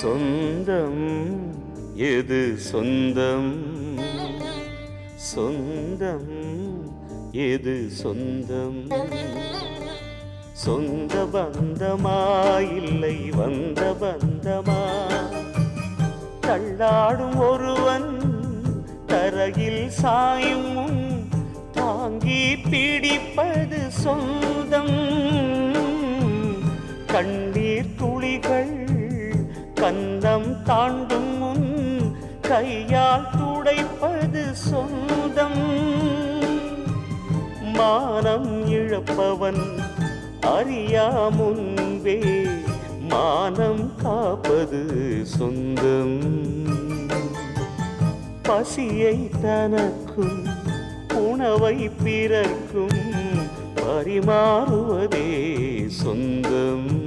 சொந்தம். எது சொந்தம்? சொந்தம். எது சொந்தம்? சொந்த பந்தமா? இல்லை வந்த பந்தமா? தள்ளாடும் ஒருவன் தரையில் சாயும் முன் தாங்கி பிடிப்பது சொந்தம். கண்ணீர் துளிகள் கந்தம் தாண்டும் முன் கையால் துடைப்பது சொந்தம். மானம் இழப்பவன் அறியா முன்பே மானம் காப்பது சொந்தம். பசியை தனக்கும் உணவை பிறர்க்கும் பரிமாறுவதே சொந்தம்.